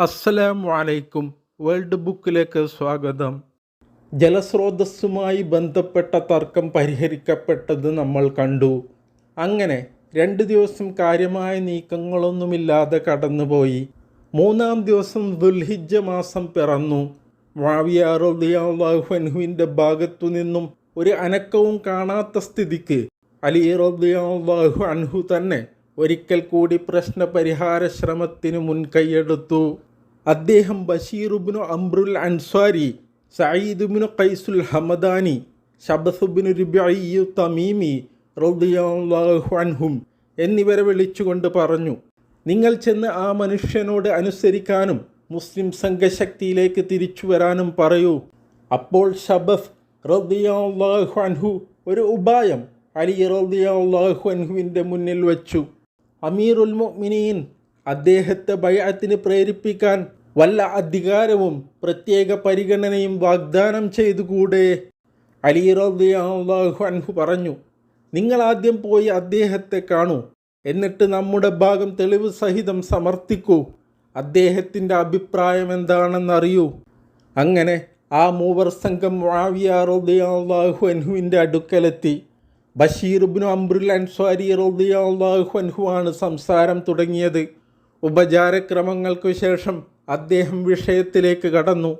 അസ്സലാമു അലൈക്കും. വേൾഡ് ബുക്കിലേക്ക് സ്വാഗതം. ജലസ്രോതസ്സുമായി ബന്ധപ്പെട്ട തർക്കം പരിഹരിക്കപ്പെട്ടത് നമ്മൾ കണ്ടു. അങ്ങനെ രണ്ട് ദിവസം കാര്യമായ നീക്കങ്ങളൊന്നുമില്ലാതെ കടന്നുപോയി. മൂന്നാം ദിവസം ദുൽഹിജ മാസം പിറന്നു. വാവിയാറുദ്ദിയാഹുവിന്റെ ഭാഗത്തു നിന്നും ഒരു അനക്കവും കാണാത്ത സ്ഥിതിക്ക് അലി റദ്ദാഹു അൻഹു തന്നെ ഒരിക്കൽ കൂടി പ്രശ്നപരിഹാര ശ്രമത്തിന് മുൻകൈയെടുത്തു. അദ്ദേഹം ബഷീറുബിനു അംറുൽ അൻസ്വാരി സയ്യിദുബിനു കൈസുൽ ഹമദാനി ഷബസുബിനു രുബിയു തമീമി അൻഹും എന്നിവരെ വിളിച്ചുകൊണ്ട് പറഞ്ഞു നിങ്ങൾ ചെന്ന് ആ മനുഷ്യനോട് അനുസരിക്കാനും മുസ്ലിം സംഘശക്തിയിലേക്ക് തിരിച്ചു വരാനും പറയൂ. അപ്പോൾ ഷബഫ് റദ്ദാഹു അൻഹു ഒരു ഉപായം അലി അൻഹുവിന്റെ മുന്നിൽ വച്ചു. അമീറുൽ മുഅ്മിനീൻ അദ്ദേഹത്തെ ബൈഅത്തിന് പ്രേരിപ്പിക്കാൻ വല്ല അധികാരവും പ്രത്യേക പരിഗണനയും വാഗ്ദാനം ചെയ്തുകൂടെ? അലി അൻഹു പറഞ്ഞു നിങ്ങൾ ആദ്യം പോയി അദ്ദേഹത്തെ കാണൂ. എന്നിട്ട് നമ്മുടെ ഭാഗം തെളിവ് സഹിതം സമർത്ഥിക്കൂ. അദ്ദേഹത്തിന്റെ അഭിപ്രായം എന്താണെന്നറിയൂ. അങ്ങനെ ആ മൂവർ സംഘം മുആവിയ റളിയല്ലാഹു അൻഹുവിന്റെ അടുക്കലെത്തി. ബഷീർബിനു അംബ്രുൽ അൻസ്വാരി റളിയല്ലാഹു അൻഹു ആണ് സംസാരം തുടങ്ങിയത്. ഉപചാരക്രമങ്ങൾക്കു ശേഷം അദ്ദേഹം വിഷയത്തിലേക്ക് കടന്നു.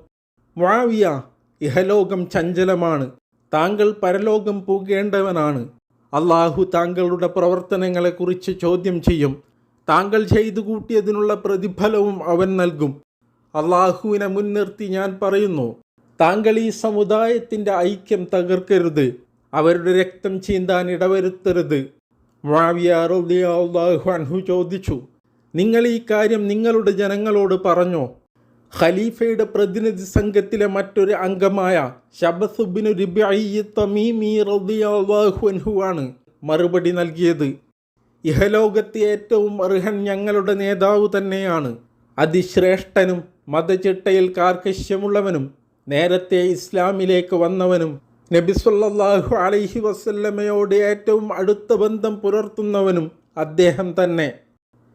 മുആവിയ ഇഹലോകം ചഞ്ചലമാണ്. താങ്കൾ പരലോകം പോകേണ്ടവനാണ്. അള്ളാഹു താങ്കളുടെ പ്രവർത്തനങ്ങളെക്കുറിച്ച് ചോദ്യം ചെയ്യും. താങ്കൾ ചെയ്തു കൂട്ടിയതിനുള്ള പ്രതിഫലവും അവൻ നൽകും. അള്ളാഹുവിനെ മുൻനിർത്തി ഞാൻ പറയുന്നു താങ്കൾ ഈ സമുദായത്തിന്റെ ഐക്യം തകർക്കരുത്. അവരുടെ രക്തം ചീന്താൻ ഇടവരുത്തരുത്. മാവിയാഹു അൻഹു ചോദിച്ചു നിങ്ങൾ ഈ കാര്യം നിങ്ങളുടെ ജനങ്ങളോട് പറഞ്ഞോ? ഖലീഫയുടെ പ്രതിനിധി സംഘത്തിലെ മറ്റൊരു അംഗമായ ഷബസുബിനു ആണ് മറുപടി നൽകിയത്. ഇഹലോകത്തെ ഏറ്റവും അർഹൻ ഞങ്ങളുടെ നേതാവ് തന്നെയാണ്. അതിശ്രേഷ്ഠനും മതചിട്ടയിൽ കാർക്കശ്യമുള്ളവനും നേരത്തെ ഇസ്ലാമിലേക്ക് വന്നവനും നബിസ്വല്ലാഹു അലൈഹി വസല്ലമയോട് ഏറ്റവും അടുത്ത ബന്ധം പുലർത്തുന്നവനും അദ്ദേഹം തന്നെ.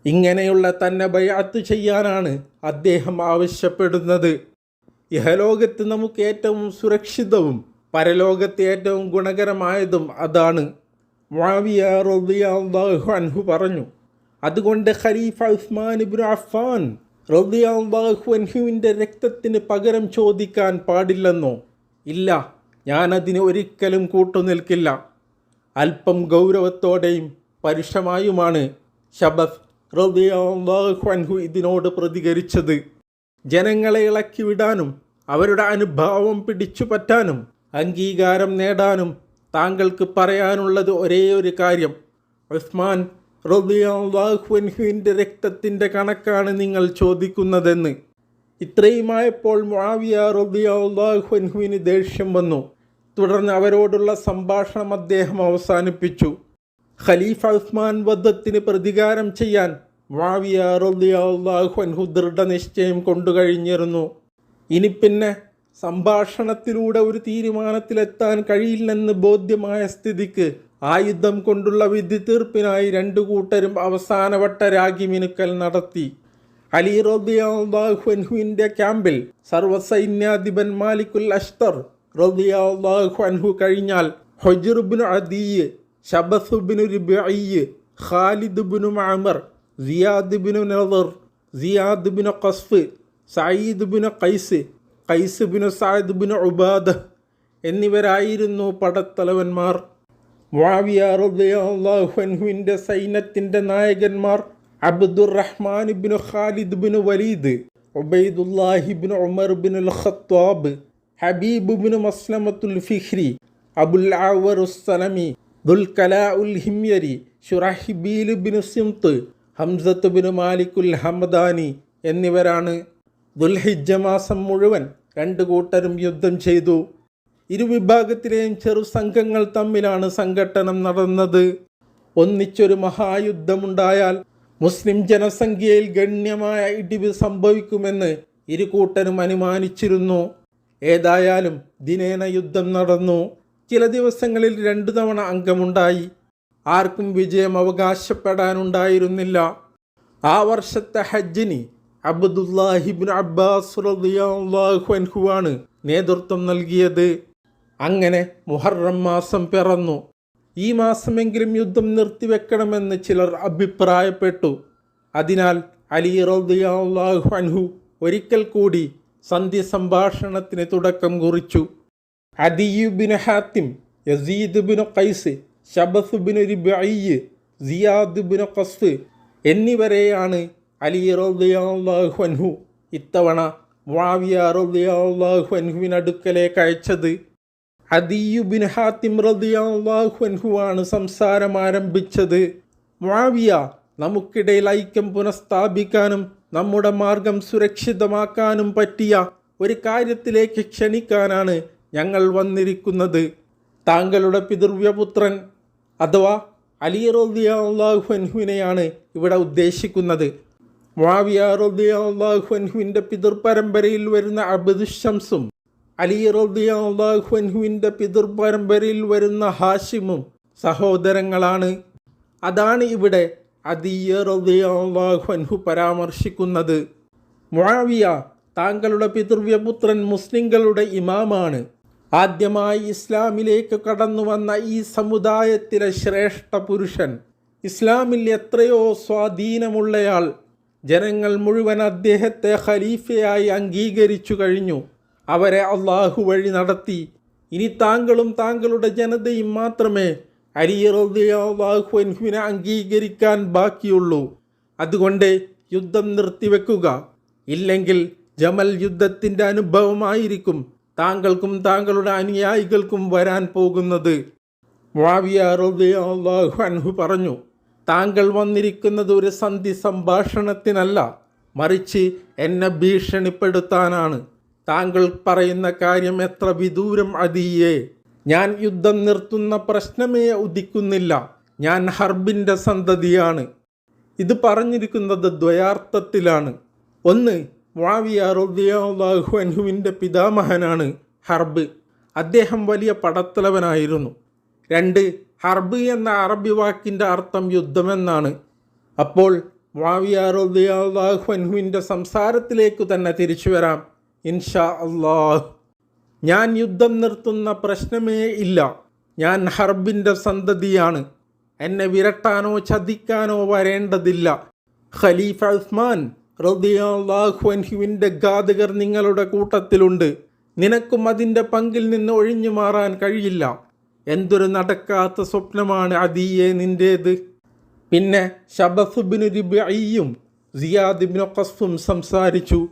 ഇങ്ങനെയുള്ള തന്നെ ബയാത്ത് ചെയ്യാനാണ് അദ്ദേഹം ആവശ്യപ്പെടുന്നത്. ഇഹലോകത്ത് നമുക്ക് ഏറ്റവും സുരക്ഷിതവും പരലോകത്ത് ഏറ്റവും ഗുണകരമായതും അതാണ്. അൻഹു പറഞ്ഞു അതുകൊണ്ട് ഖലീഫ ഉസ്മാൻ ഇബ്നു അഫ്ഫാൻ റളിയല്ലാഹു അൻഹുവിന്റെ രക്തത്തിന് പകരം ചോദിക്കാൻ പാടില്ലെന്നോ? ഇല്ല ഞാനതിന് ഒരിക്കലും കൂട്ടുനിൽക്കില്ല. അല്പം ഗൗരവത്തോടെയും പരുഷമായുമാണ് ഷബഫ് ഇതിനോട് പ്രതികരിച്ചത്. ജനങ്ങളെ ഇളക്കിവിടാനും അവരുടെ അനുഭാവം പിടിച്ചു പറ്റാനും അംഗീകാരം നേടാനും താങ്കൾക്ക് പറയാനുള്ളത് ഒരേ ഒരു കാര്യം. ഉസ്മാൻ റളിയല്ലാഹു അൻഹുവിന്റെ രക്തത്തിന്റെ കണക്കാണ് നിങ്ങൾ ചോദിക്കുന്നതെന്ന്. ഇത്രയുമായപ്പോൾ മുആവിയ റളിയല്ലാഹു അൻഹുവിന് ദേഷ്യം വന്നു. തുടർന്ന് അവരോടുള്ള സംഭാഷണം അദ്ദേഹം അവസാനിപ്പിച്ചു. ഖലീഫ ഉസ്മാൻ വധത്തിന് പ്രതികാരം ചെയ്യാൻ റളിയല്ലാഹു അൻഹു ദൃഢനിശ്ചയം കൊണ്ടുകഴിഞ്ഞിരുന്നു. ഇനി പിന്നെ സംഭാഷണത്തിലൂടെ ഒരു തീരുമാനത്തിലെത്താൻ കഴിയില്ലെന്ന് ബോധ്യമായ സ്ഥിതിക്ക് ആയുധം കൊണ്ടുള്ള വിധി തീർപ്പിനായി രണ്ടു കൂട്ടരും അവസാനവട്ട രാഗിമിനുക്കൽ നടത്തി. അലി റോദിയാഹുവിന്റെ ക്യാമ്പിൽ സർവസൈന്യാധിപൻ മാലിക്കുൽ അഷ്തർ റോദിയാഹു കഴിഞ്ഞാൽ Hujr bin Adiyy ഷബസുബിനു രിബിയ് Khalid bin Mamar Ziyad bin Nadar Ziyad bin Khasaf Sayyid bin Qais Qais bin Zaid bin Ubad എന്നിവരായിരുന്നു പടത്തലവന്മാർ. മുആവിയാഹുവിന്റെ സൈന്യത്തിന്റെ നായകന്മാർ അബ്ദുറഹ്മാൻ ബിനു ഖാലിദ് ബിനു വലീദ് ഉബൈദുല്ലാഹിബിന് ഉമർ ബിനുൽ ഖത്വാബ് ഹബീബ് ബിനു മസ്ലമത്തുൽ ഫിഹ്രി അബുൽ ആവറുസ്സലമി ദുൽകലാ ഉൽ ഷുറഹിബീൽ bin Simt Hamza bin Malikul Hamadani എന്നിവരാണ് ദുൽഹിജ്ജ മാസം മുഴുവൻ രണ്ട് കൂട്ടരും യുദ്ധം ചെയ്തു. ഇരുവിഭാഗത്തിലെയും ചെറു സംഘങ്ങൾ തമ്മിലാണ് സംഘട്ടനം നടന്നത്. ഒന്നിച്ചൊരു മഹായുദ്ധമുണ്ടായാൽ മുസ്ലിം ജനസംഖ്യയിൽ ഗണ്യമായ ഇടിവ് സംഭവിക്കുമെന്ന് ഇരു കൂട്ടരും അനുമാനിച്ചിരുന്നു. ഏതായാലും ദിനേന യുദ്ധം നടന്നു. ചില ദിവസങ്ങളിൽ രണ്ടു തവണ അംഗമുണ്ടായി. ആർക്കും വിജയം അവകാശപ്പെടാനുണ്ടായിരുന്നില്ല. ആ വർഷത്തെ ഹജ്ജിന് അബ്ദുല്ലാഹിബിൻ അബ്ബാസ് അൻഹുവാണ് നേതൃത്വം നൽകിയത്. അങ്ങനെ മുഹറം മാസം പിറന്നു. ഈ മാസമെങ്കിലും യുദ്ധം നിർത്തിവെക്കണമെന്ന് ചിലർ അഭിപ്രായപ്പെട്ടു. അതിനാൽ അലി റളിയല്ലാഹു അൻഹു ഒരിക്കൽ കൂടി സന്ധി സംഭാഷണത്തിന് തുടക്കം കുറിച്ചു. Adi bin Hatim Yazid bin Qais Shabas bin Kas എന്നിവരെയാണ് അലി അൻഹു ഇത്തവണ വാവിയ റളിയല്ലാഹു അൻഹുവിനടുക്കലേക്ക് അയച്ചത്. അദിയുബിൻ ഹാത്തിം റളിയല്ലാഹു ആണ് സംസാരം ആരംഭിച്ചത്. വാവിയ നമുക്കിടയിൽ ഐക്യം പുനഃസ്ഥാപിക്കാനും നമ്മുടെ മാർഗം സുരക്ഷിതമാക്കാനും പറ്റിയ ഒരു കാര്യത്തിലേക്ക് ക്ഷണിക്കാനാണ് ഞങ്ങൾ വന്നിരിക്കുന്നത് താങ്കളുടെ പിതൃവ്യപുത്രൻ അഥവാ അലി ഇവിടെ ഉദ്ദേശിക്കുന്നത്. അൻഹുവിന്റെ പിതൃപരമ്പരയിൽ വരുന്ന അബ്ദുഷംസും അലി പിതൃപരമ്പരയിൽ വരുന്ന ഹാഷിമും സഹോദരങ്ങളാണ്. അതാണ് ഇവിടെ അദിയ പരാമർശിക്കുന്നത്. മുആവിയ താങ്കളുടെ പിതൃവ്യപുത്രൻ മുസ്ലിങ്ങളുടെ ഇമാമാണ്. ആദ്യമായി ഇസ്ലാമിലേക്ക് കടന്നു വന്ന ഈ സമുദായത്തിലെ ശ്രേഷ്ഠ പുരുഷൻ ഇസ്ലാമിൽ എത്രയോ സ്വാധീനമുള്ളയാൾ ജനങ്ങൾ മുഴുവൻ അദ്ദേഹത്തെ ഖലീഫയായി അംഗീകരിച്ചു കഴിഞ്ഞു. അവരെ അള്ളാഹു വഴി നടത്തി. ഇനി താങ്കളും താങ്കളുടെ ജനതയും മാത്രമേ അൻഹുവിനെ അംഗീകരിക്കാൻ ബാക്കിയുള്ളൂ. അതുകൊണ്ട് യുദ്ധം നിർത്തിവെക്കുക. ഇല്ലെങ്കിൽ ജമൽ യുദ്ധത്തിന്റെ അനുഭവമായിരിക്കും. താങ്കൾക്കും താങ്കളുടെ അനുയായികൾക്കും വരാൻ പോകുന്നത്. അൻഹു പറഞ്ഞു താങ്കൾ വന്നിരിക്കുന്നത് ഒരു സന്ധി സംഭാഷണത്തിനല്ല മറിച്ച് എന്നെ ഭീഷണിപ്പെടുത്താനാണ്. താങ്കൾ പറയുന്ന കാര്യം എത്ര വിദൂരം അതീയേ. ഞാൻ യുദ്ധം നിർത്തുന്ന പ്രശ്നമേ ഉദിക്കുന്നില്ല. ഞാൻ ഹർബിന്റെ സന്തതിയാണ്. ഇത് പറഞ്ഞിരിക്കുന്നത് ദ്വയാർത്ഥത്തിലാണ്. ഒന്ന് മുആവിയ റളിയല്ലാഹു അൻഹുവിന്റെ പിതാമഹനാണ് ഹർബ്. അദ്ദേഹം വലിയ പടത്തലവനായിരുന്നു. രണ്ട് ഹർബ് എന്ന അറബി വാക്കിന്റെ അർത്ഥം യുദ്ധമെന്നാണ്. അപ്പോൾ മുവിയ റളിയല്ലാഹു അൻഹുവിന്റെ സംസാരത്തിലേക്ക് തന്നെ തിരിച്ചു വരാം. ഇൻഷാ അള്ളാഹ് ഞാൻ യുദ്ധം നിർത്തുന്ന പ്രശ്നമേ ഇല്ല. ഞാൻ ഹർബിന്റെ സന്തതിയാണ്. എന്നെ വിരട്ടാനോ ചതിക്കാനോ വരേണ്ടതില്ല. ഖലീഫ ഉസ്മാൻ റളിയല്ലാഹു അൻഹുവിന്റെ ഘാതകർ നിങ്ങളുടെ കൂട്ടത്തിലുണ്ട്. നിനക്കും അതിന്റെ പങ്കിൽ നിന്ന് ഒഴിഞ്ഞു മാറാൻ കഴിയില്ല. എന്തൊരു നടക്കാത്ത സ്വപ്നമാണ് അദീയെ നിന്റേത്. പിന്നെ ഷബസുബിന് റിബിയും സിയാദിബിന് ഖസ്ഫും സംസാരിച്ചു.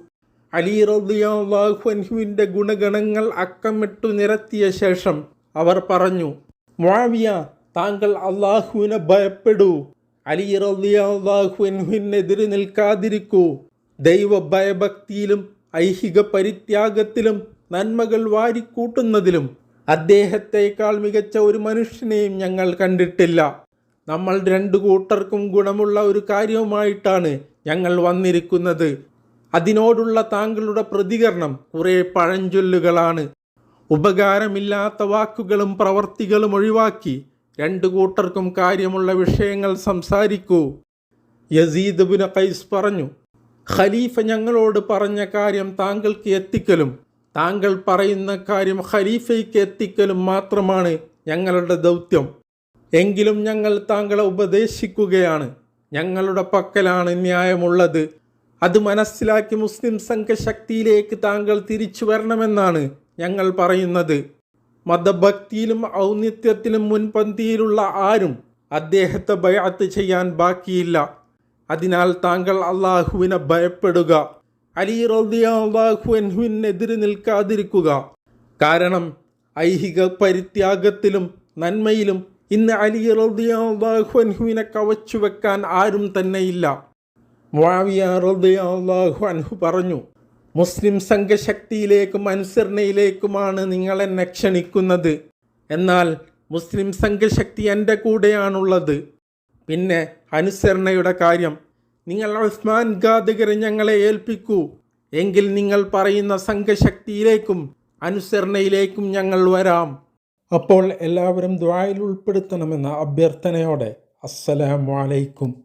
അലി റളിയല്ലാഹു അൻഹുവിന്റെ ഗുണഗണങ്ങൾ അക്കമിട്ടു നിരത്തിയ ശേഷം അവർ പറഞ്ഞു മാവിയ താങ്കൾ അള്ളാഹുവിനെ ഭയപ്പെടൂ. അലി റളിയല്ലാഹു അൻഹുവിനെതിരെ നിൽക്കാതിരിക്കൂ. ദൈവ ഭയഭക്തിയിലും ഐഹിക പരിത്യാഗത്തിലും നന്മകൾ വാരിക്കൂട്ടുന്നതിലും അദ്ദേഹത്തേക്കാൾ മികച്ച ഒരു മനുഷ്യനെയും ഞങ്ങൾ കണ്ടിട്ടില്ല. നമ്മൾ രണ്ടു കൂട്ടർക്കും ഗുണമുള്ള ഒരു കാര്യവുമായിട്ടാണ് ഞങ്ങൾ വന്നിരിക്കുന്നത്. അതിനോടുള്ള താങ്കളുടെ പ്രതികരണം കുറേ പഴഞ്ചൊല്ലുകളാണ്. ഉപകാരമില്ലാത്ത വാക്കുകളും പ്രവർത്തികളും ഒഴിവാക്കി രണ്ടു കൂട്ടർക്കും കാര്യമുള്ള വിഷയങ്ങൾ സംസാരിക്കൂ. യസീദ് ബുന ഖൈസ് പറഞ്ഞു ഖലീഫ ഞങ്ങളോട് പറഞ്ഞ കാര്യം താങ്കൾക്ക് എത്തിക്കലും താങ്കൾ പറയുന്ന കാര്യം ഖലീഫയ്ക്ക് എത്തിക്കലും മാത്രമാണ് ഞങ്ങളുടെ ദൗത്യം. എങ്കിലും ഞങ്ങൾ താങ്കളെ ഉപദേശിക്കുകയാണ് ഞങ്ങളുടെ പക്കലാണ് ന്യായമുള്ളത്. അത് മനസ്സിലാക്കി മുസ്ലിം സംഘശക്തിയിലേക്ക് താങ്കൾ തിരിച്ചു വരണമെന്നാണ് ഞങ്ങൾ പറയുന്നത്. മതഭക്തിയിലും ഔന്നിത്യത്തിലും മുൻപന്തിയിലുള്ള ആരും അദ്ദേഹത്തെ ബയാത്ത് ചെയ്യാൻ ബാക്കിയില്ല. അതിനാൽ താങ്കൾ അള്ളാഹുവിനെ ഭയപ്പെടുക. അലി റോദിയാഹുവിനെതിരെ നിൽക്കാതിരിക്കുക. കാരണം ഐഹിക പരിത്യാഗത്തിലും നന്മയിലും ഇന്ന് അലി റോദിയാഹുവിനെ കവച്ചു വെക്കാൻ ആരും തന്നെയില്ല. റളിയല്ലാഹു അൻഹു പറഞ്ഞു മുസ്ലിം സംഘശക്തിയിലേക്കും അനുസരണയിലേക്കുമാണ് നിങ്ങൾ എന്നെ ക്ഷണിക്കുന്നത്. എന്നാൽ മുസ്ലിം സംഘശക്തി എന്റെ കൂടെയാണുള്ളത്. പിന്നെ അനുസരണയുടെ കാര്യം. നിങ്ങൾ ഉസ്മാൻ ഘാതകരെ ഞങ്ങളെ ഏൽപ്പിക്കൂ. എങ്കിൽ നിങ്ങൾ പറയുന്ന സംഘശക്തിയിലേക്കും അനുസരണയിലേക്കും ഞങ്ങൾ വരാം. അപ്പോൾ എല്ലാവരും ദ്വായിൽ ഉൾപ്പെടുത്തണമെന്ന അഭ്യർത്ഥനയോടെ. അസ്സലാമു അലൈക്കും.